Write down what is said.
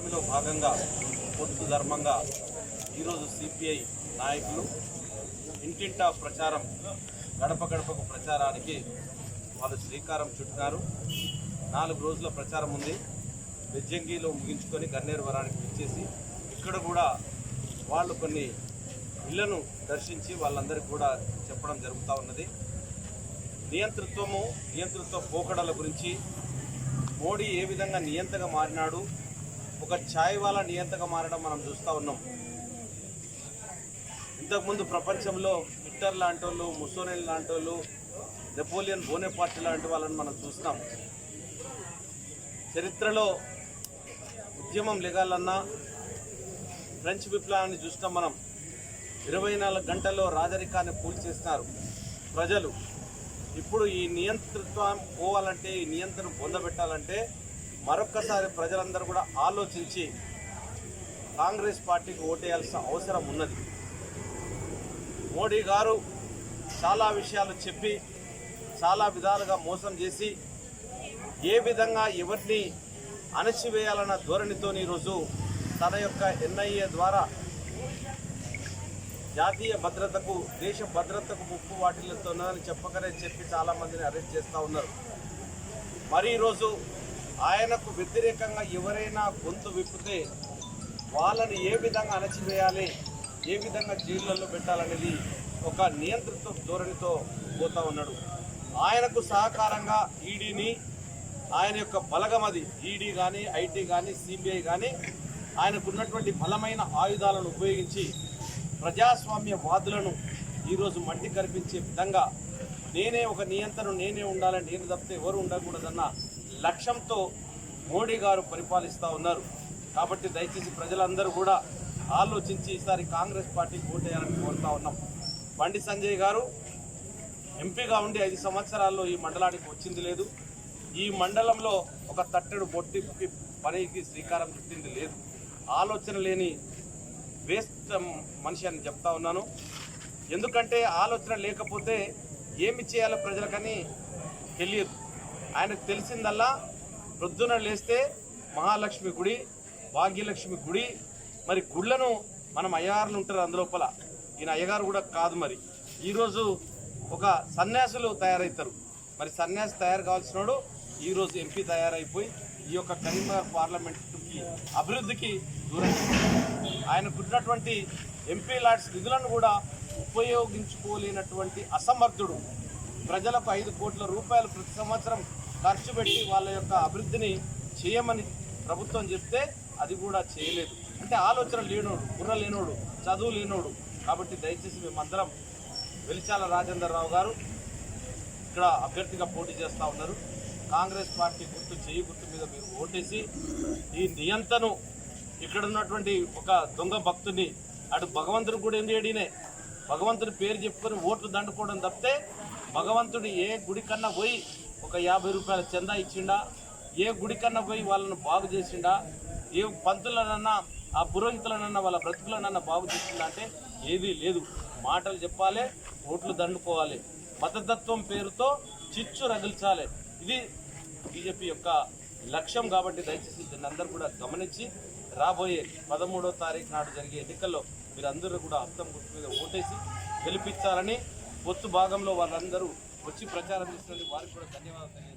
కూటమిలో భాగంగా పొత్తు ధర్మంగా ఈరోజు సిపిఐ నాయకులు ఇంటింటా ప్రచారం గడప గడపకు ప్రచారానికి వాళ్ళు శ్రీకారం చుట్టినారు నాలుగు రోజుల ప్రచారం ఉంది. బెజ్జంగిలో ముగించుకొని గన్నేరు వరానికి వచ్చేసి ఇక్కడ కూడా వాళ్ళు కొన్ని ఇళ్ళను దర్శించి వాళ్ళందరికీ కూడా చెప్పడం జరుగుతూ ఉన్నది. నియంతృత్వము నియంతృత్వ పోకడల గురించి మోడీ ఏ విధంగా నియంతగా మారినాడు ఒక ఛాయ్ వాళ్ళ నియంతగా మారడం మనం చూస్తూ ఉన్నాం. ఇంతకుముందు ప్రపంచంలో హిట్టర్ లాంటి వాళ్ళు ముసోనిల్ లాంటి వాళ్ళు నెపోలియన్ బోనెపార్టీ లాంటి వాళ్ళని మనం చూస్తున్నాం చరిత్రలో ఉద్యమం లెగాలన్నా ఫ్రెంచ్ విప్లవాన్ని చూసినాం మనం. ఇరవై నాలుగు గంటల్లో రాజరికాన్ని కూల్చేస్తున్నారు ప్రజలు. ఇప్పుడు ఈ నియంతృత్వం పోవాలంటే ఈ నియంత్రణ పొందబెట్టాలంటే మరొక్కసారి ప్రజలందరూ కూడా ఆలోచించి కాంగ్రెస్ పార్టీకి ఓటేయాల్సిన అవసరం ఉన్నది. మోడీ గారు చాలా విషయాలు చెప్పి చాలా విధాలుగా మోసం చేసి ఏ విధంగా ఎవరిని అణచివేయాలన్న ధోరణితో ఈరోజు తన యొక్క ఎన్ఐఏ ద్వారా జాతీయ భద్రతకు దేశ భద్రతకు ముప్పు వాటిల్లుతున్నదని చెప్పకనే చెప్పి చాలా మందిని అరెస్ట్ చేస్తూ ఉన్నారు. మరి ఈరోజు ఆయనకు వ్యతిరేకంగా ఎవరైనా గొంతు విప్పితే వాళ్ళని ఏ విధంగా అణచివేయాలి ఏ విధంగా జైళ్ళల్లో పెట్టాలనేది ఒక నియంత్రిత ధోరణితో పోతా ఉన్నాడు. ఆయనకు సహకారంగా ఈడీని ఆయన యొక్క బలగమది ఈడీ కానీ ఐటీ కానీ సిబిఐ కానీ ఆయనకున్నటువంటి బలమైన ఆయుధాలను ఉపయోగించి ప్రజాస్వామ్య వాదులను ఈరోజు మట్టి కనిపించే విధంగా నేనే ఒక నియంత్రణ నేనే ఉండాలని నేను తప్పితే ఎవరు ఉండకూడదన్న లక్ష్యంతో మోడీ గారు పరిపాలిస్తూ ఉన్నారు. కాబట్టి దయచేసి ప్రజలందరూ కూడా ఆలోచించి ఈసారి కాంగ్రెస్ పార్టీకి ఓటేయాలని కోరుతా ఉన్నాం. బండి సంజయ్ గారు ఎంపీగా ఉండి ఐదు సంవత్సరాల్లో ఈ మండలానికి వచ్చింది లేదు. ఈ మండలంలో ఒక తట్టెడు బొట్టి పనికి శ్రీకారం చుట్టింది లేదు. ఆలోచన లేని వేస్ట్ మనిషి అని చెప్తా ఉన్నాను. ఎందుకంటే ఆలోచన లేకపోతే ఏమి చేయాలో ప్రజలకని తెలియదు. ఆయనకు తెలిసిందల్లా ప్రొద్దున లేస్తే మహాలక్ష్మి గుడి భాగ్యలక్ష్మి గుడి మరి గుళ్ళను మనం అయ్యగారులు ఉంటారు అందులోపల ఈయన అయ్యగారు కూడా కాదు మరి. ఈరోజు ఒక సన్యాసులు తయారవుతారు మరి సన్యాసి తయారు కావాల్సినోడు ఈరోజు ఎంపీ తయారైపోయి ఈ యొక్క కరీంనగర్ పార్లమెంటుకి అభివృద్ధికి దూరం ఆయనకున్నటువంటి ఎంపీ లాడ్స్ నిధులను కూడా ఉపయోగించుకోలేనటువంటి అసమర్థుడు. ప్రజలకు ఐదు కోట్ల రూపాయలు ప్రతి సంవత్సరం ఖర్చు పెట్టి వాళ్ళ యొక్క అభివృద్ధిని చేయమని ప్రభుత్వం చెప్తే అది కూడా చేయలేదు. అంటే ఆలోచన లేనోడు బుర్ర లేనోడు చదువు లేనోడు. కాబట్టి దయచేసి మేమందరం వెలిచాల రాజేందర్ రావు గారు ఇక్కడ అభ్యర్థిగా పోటీ చేస్తూ ఉన్నారు. కాంగ్రెస్ పార్టీ గుర్తు చేయి గుర్తు మీద మీరు ఓటేసి ఈ నియంతను ఇక్కడ ఉన్నటువంటి ఒక దొంగ భక్తుని అటు భగవంతుడు కూడా ఏం చేయడినే? భగవంతుడి పేరు చెప్పుకొని ఓట్లు దండుకోవడం తప్పితే భగవంతుడు ఏ గుడి కన్నా పోయి ఒక యాభై రూపాయల చందా ఇచ్చిండా? ఏ గుడికన్నా పోయి వాళ్ళను బాగు చేసిండా? ఏ పంతులనన్నా ఆ పురోహితులనన్నా వాళ్ళ బ్రతుకులనన్నా బాగు చేసిండా అంటే ఏదీ లేదు. మాటలు చెప్పాలి ఓట్లు దండుకోవాలి. మతతత్వం పేరుతో చిచ్చు రగిల్చాలి. ఇది బీజేపీ యొక్క లక్ష్యం కాబట్టి దయచేసి దీన్ని అందరూ కూడా గమనించి రాబోయే పదమూడో తారీఖు నాడు జరిగే ఎన్నికల్లో మీరందరూ కూడా అర్థం గుర్తు మీద ఓటేసి గెలిపించాలని పొత్తు భాగంలో వాళ్ళందరూ వచ్చి ప్రచారం చేస్తున్నందుకు వారికి కూడా ధన్యవాదాలు.